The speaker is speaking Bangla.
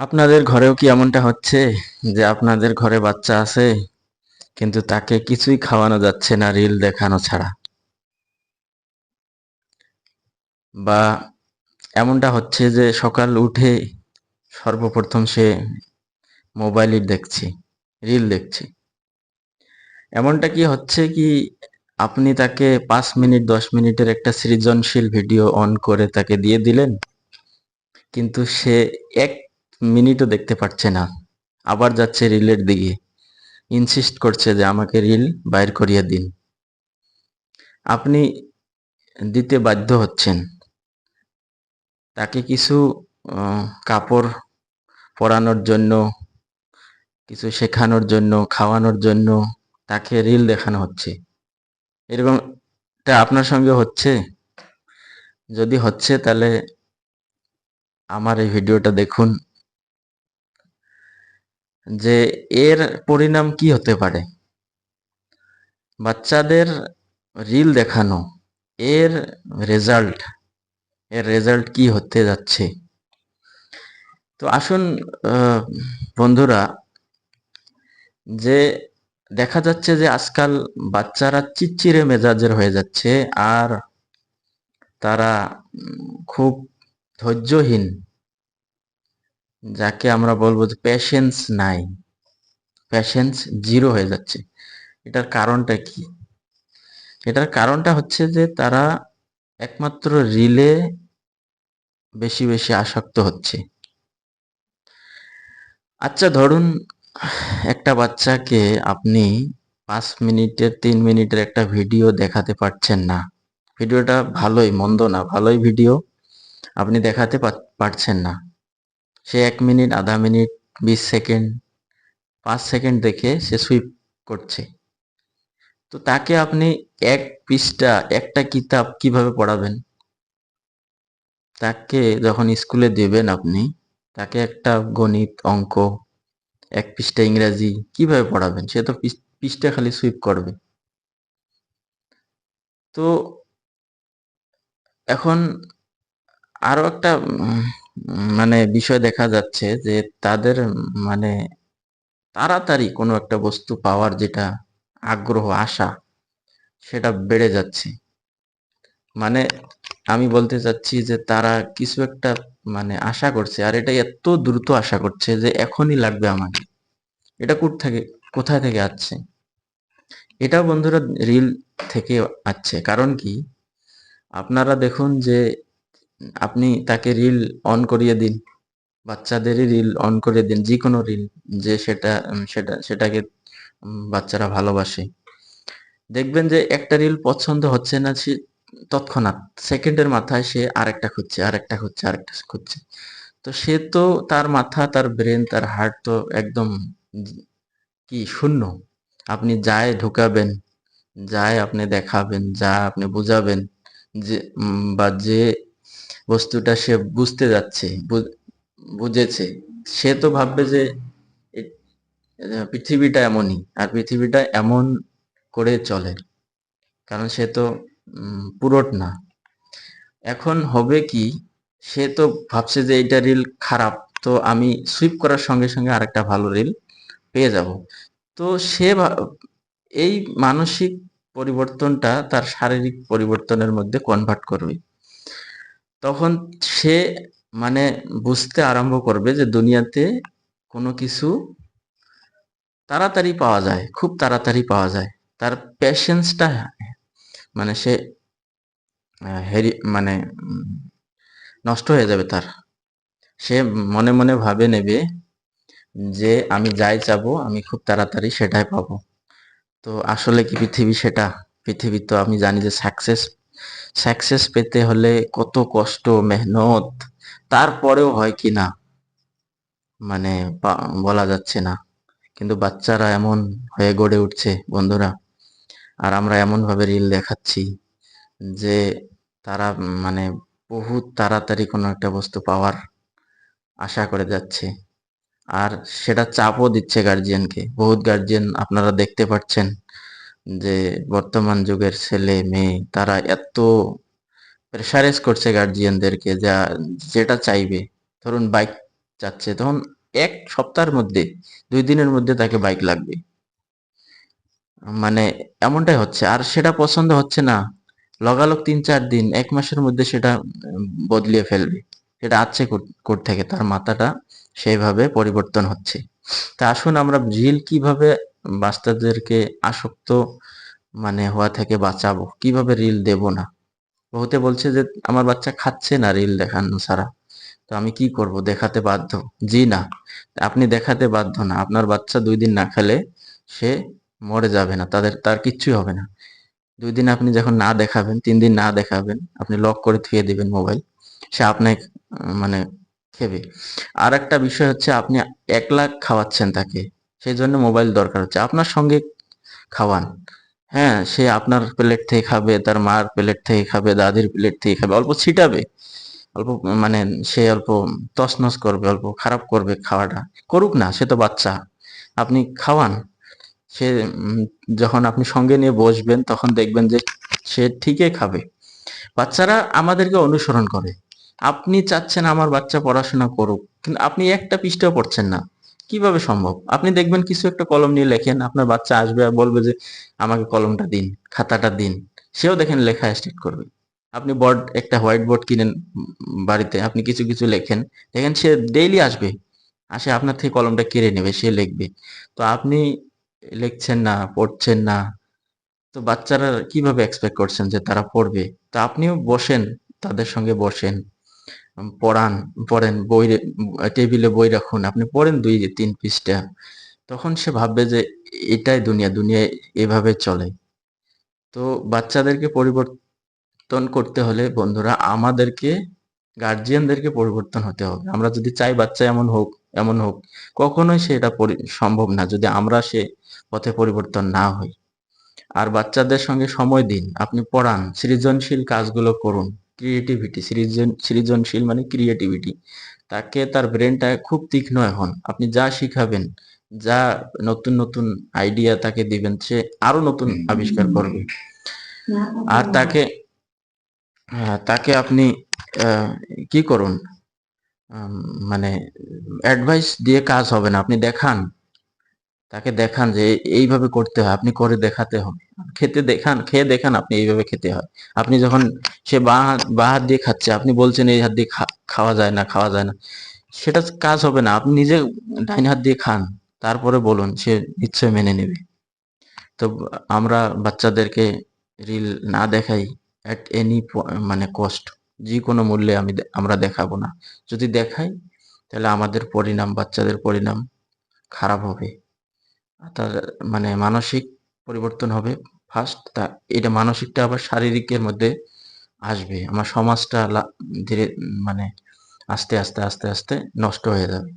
আপনাদের ঘরেও কি এমনটা হচ্ছে যে আপনাদের ঘরে বাচ্চা আছে, কিন্তু তাকে কিছুই খাওয়ানো যাচ্ছে না, রিল দেখানো ছাড়া? বা এমনটা হচ্ছে যে সকাল উঠে সর্বপ্রথম সে মোবাইলই দেখছে, রিল দেখছে। এমনটা কি হচ্ছে কি আপনি তাকে পাঁচ মিনিট, দশ মিনিটের একটা সৃজনশীল ভিডিও অন করে তাকে দিয়ে দিলেন, কিন্তু সে এক মিনিটও দেখতে পাচ্ছে না। আবার যাচ্ছে রিলের দিকে। ইনসিস্ট করছে যে আমাকে রিল বাইর করিয়ে দিন। আপনি দিতে বাধ্য হচ্ছেন। তাকে কিছু কাপড় পরানোর জন্য, কিছু শেখানোর জন্য, খাওয়ানোর জন্য তাকে রিল দেখানো হচ্ছে। এরকমটা আপনার সঙ্গে হচ্ছে? যদি হচ্ছে তাহলে আমার এই ভিডিওটা দেখুন। যে এর পরিণাম কি হতে পারে? বাচ্চাদের রিল দেখানো, এর রেজাল্ট এর রেজাল্ট কি হতে যাচ্ছে? তো আসুন বন্ধুরা, যে দেখা যাচ্ছে যে আজকাল বাচ্চারা চিচ্চিরে মেজাজের হয়ে যাচ্ছে আর তারা খুব ধৈর্যহীন। যাকে আমরা বলব যে প্যাশেন্স নাই। প্যাশেন্স জিরো হয়ে যাচ্ছে। এটার কারণটা কি? এটার কারণটা হচ্ছে যে তারা একমাত্র রিলে বেশি বেশি আসক্ত হচ্ছে। আচ্ছা ধরুন একটা বাচ্চাকে আপনি পাঁচ মিনিটের, তিন মিনিটের একটা ভিডিও দেখাতে পারছেন না। ভিডিওটা ভালোই, মন্দ না, ভালোই ভিডিও আপনি দেখাতে পারছেন না। সে এক মিনিট, আধা মিনিট, বিশ সেকেন্ড, পাঁচ সেকেন্ড দেখে সে সুইপ করছে। তো তাকে আপনি এক পৃষ্ঠা, একটা কিতাব কীভাবে পড়াবেন? তাকে যখন স্কুলে দেবেন আপনি, তাকে একটা গণিত অঙ্ক, এক পৃষ্ঠা ইংরাজি কীভাবে পড়াবেন? সে তো পৃষ্ঠা খালি সুইপ করবে। তো এখন আরও একটা মানে বিষয় দেখা যাচ্ছে যে তাদের মানে তাড়াতাড়ি কোনো একটা বস্তু পাওয়ার যেটা আগ্রহ, আশা, সেটা বেড়ে যাচ্ছে। মানে আমি বলতে চাচ্ছি যে তারা কিছু একটা মানে আশা করছে, আর এটা এত দ্রুত আশা করছে যে এখনই লাগবে আমাকে। এটা কোথ থেকে, কোথায় থেকে আসছে? এটা বন্ধুরা রিল থেকে আসছে। কারণ কি? আপনারা দেখুন যে আপনি তাকে রিল অন করিয়ে দিন। বাচ্চাদেরই রিল অন করে দিন যে কোনো রিল যে সেটা সেটা, সেটাকে বাচ্চারা ভালোবাসে। দেখবেন যে একটা রিল পছন্দ হচ্ছে না, সে তৎক্ষণাৎ সেকেন্ডের মাথায় সে আরেকটা খুঁজছে আরেকটা খুঁজছে আরেকটা খুঁজছে। তো সে তো তার মাথা, তার ব্রেন তার হার্ট তো একদম কি শূন্য। আপনি যায় ঢুকাবেন, যায় আপনি দেখাবেন, যা আপনি বুঝাবেন, যে বা যে বস্তুটা সে বুঝতে যাচ্ছে বুঝেছে। সে তো ভাববে যে পৃথিবীটা এমনই, আর পৃথিবীটা এমন করে চলে। কারণ সে তো পুরোট না। এখন হবে কি, সে তো ভাবছে যে এটা রিল খারাপ, তো আমি সুইপ করার সঙ্গে সঙ্গে আরেকটা ভালো রিল পেয়ে যাব। তো সে এই মানসিক পরিবর্তনটা তার শারীরিক পরিবর্তনের মধ্যে কনভার্ট করবে। তখন সে মানে বুঝতে আরম্ভ করবে যে দুনিয়াতে কোনো কিছু তাড়াতাড়ি পাওয়া যায়, খুব তাড়াতাড়ি পাওয়া যায়। তার প্যাশেন্সটা মানে সে হেরি মানে নষ্ট হয়ে যাবে তার। সে মনে মনে ভাবে নেবে যে আমি যাই চাবো, আমি খুব তাড়াতাড়ি সেটাই পাবো। তো আসলে কি পৃথিবী সেটা? পৃথিবী তো আমি জানি যে সাকসেস সাকসেস পেতে হলে কত কষ্ট, মেহনত, তারপরেও হয় কি না? মানে বলা যাচ্ছে না। কিন্তু বাচ্চারা এমন হয়ে গড়ে উঠছে, বন্ধুরা। আর আমরা এমনভাবে রিল দেখাচ্ছি যে তারা মানে বহু তাড়াতাড়ি কোনো একটা বস্তু পাওয়ার আশা করে যাচ্ছে। আর সেটা চাপও দিচ্ছে গার্জিয়ানকে বহুত গার্জিয়ান আপনারা দেখতে পাচ্ছেন। যে বর্তমান যুগের ছেলে, মেয়ে, তারা এত প্রেশারাইজ করছে গার্জিয়ানদেরকে যা, যেটা চাইবে। ধরুন বাইক যাচ্ছে, তখন এক সপ্তাহের মধ্যে, দুই দিনের মধ্যে তাকে বাইক লাগবে। মানে এমনটাই হচ্ছে। আর সেটা পছন্দ হচ্ছে না। লগালগ তিন চার দিন, এক মাসের মধ্যে সেটা বদলিয়ে ফেলবে। সেটা আছে কোর থেকে। তার মাথাটা সেইভাবে পরিবর্তন হচ্ছে। তা আসুন আমরা রিল কীভাবে বাচ্চাদেরকে আসক্ত মানে হওয়া থেকে বাঁচাবো? কীভাবে রিল দেব না? বহুতে বলছে যে, আমার বাচ্চা খাচ্ছে না রিল দেখানো ছাড়া। তো আমি কি করব? দেখাতে বাধ্য? জি না। আপনি দেখাতে বাধ্য না। আপনার বাচ্চা দুই দিন না খেলে সে মরে যাবে না। তাদের, তার কিচ্ছুই হবে না। দুই দিন আপনি যখন না দেখাবেন, তিন দিন না দেখাবেন, আপনি লক করে থুয়ে দিবেন মোবাইল। সে আপনাকে মানে খেবে আর একটা বিষয় হচ্ছে আপনি একলা খাওয়াচ্ছেন তাকে, সেই জন্য মোবাইল দরকার হচ্ছে। আপনার সঙ্গে খাওয়ান। হ্যাঁ সে আপনার প্লেট থেকে খাবে, তার মার প্লেট থেকে খাবে, দাদির প্লেট থেকে খাবে, অল্প ছিটাবে। অল্প মানে সে অল্প তছনছ করবে, অল্প খারাপ করবে খাওয়াটা। করুক না, সে তো বাচ্চা। আপনি খাওয়ান। সে যখন আপনি সঙ্গে নিয়ে বসবেন, তখন দেখবেন যে সে ঠিকই খাবে। বাচ্চারা আমাদেরকে অনুসরণ করে। আপনি চাচ্ছেন আমার বাচ্চা পড়াশোনা করুক, কিন্তু আপনি একটা পৃষ্ঠাও পড়ছেন না। কীভাবে সম্ভব? আপনি দেখবেন কিছু একটা কলম নিয়ে লেখেন, আপনার বাচ্চা আসবে আর বলবে যে, আমাকে কলমটা দিন, খাতাটা দিন। সেও দেখেন লেখা স্টার্ট করবে। আপনি বোর্ড, একটা হোয়াইট বোর্ড কিনেন বাড়িতে, আপনি কিছু কিছু লেখেন, দেখেন সে ডেইলি আসবে। আসে আপনার থেকে কলমটা কেড়ে নেবে, সে লিখবে। তো আপনি লিখছেন না, পড়ছেন না, তো বাচ্চারা কীভাবে এক্সপেক্ট করছেন যে তারা পড়বে? তো আপনিও বসেন, তাদের সঙ্গে বসেন। পড়ান, পড়েন, বই টেবিলে বই রাখুন, আপনি পড়েন দুই, তিন পৃষ্ঠা। তখন সে ভাববে যে এটাই দুনিয়া দুনিয়া এভাবে চলে। তো বাচ্চাদেরকে পরিবর্তন করতে হলে বন্ধুরা, আমাদেরকে গার্জিয়ানদেরকে পরিবর্তন হতে হবে। আমরা যদি চাই বাচ্চা এমন হোক এমন হোক, কখনোই সেটা সম্ভব না, যদি আমরা সে পথে পরিবর্তন না হই। আর বাচ্চাদের সঙ্গে সময় দিন, আপনি পড়ান, সৃজনশীল কাজগুলো করুন। ক্রিয়েটিভিটি সৃজন সৃজনশীল মানে ক্রিয়েটিভিটি তাকে তার ব্রেনটা খুব তীক্ষ্ণ এখন। আপনি যা শিখাবেন যা নতুন নতুন আইডিয়া তাকে দিবেন সে আরও নতুন আবিষ্কার করবে। আর তাকে তাকে আপনি আহ, কি করুন? উম, মানে অ্যাডভাইস দিয়ে কাজ হবে না। আপনি দেখান। তাকে দেখান যে এইভাবে করতে হয়, আপনি করে দেখাতে হবে। খেতে দেখান, খেয়ে দেখান আপনি এইভাবে খেতে হয়। আপনি যখন সে বাঁ হাত দিয়ে খাচ্ছে, আপনি বলছেন এই হাত দিয়ে খাওয়া যায় না, খাওয়া যায় না। সেটা কাজ হবে না, আপনি নিজে ডাইন হাত দিয়ে খান, তারপরে বলুন সে নিশ্চয় মেনে নেবে। তো আমরা বাচ্চাদেরকে রিল না দেখাই অ্যাট এনি মানে কস্ট যে কোনো মূল্যে আমি আমরা দেখাবো না। যদি দেখাই, তাহলে আমাদের পরিণাম, বাচ্চাদের পরিণাম খারাপ হবে। তার মানে মানসিক পরিবর্তন হবে ফার্স্ট তা এটা মানসিকটা আবার শারীরিকের মধ্যে আসবে। আমার সমাজটা ধীরে মানে আস্তে আস্তে আস্তে আস্তে নষ্ট হয়ে যাবে।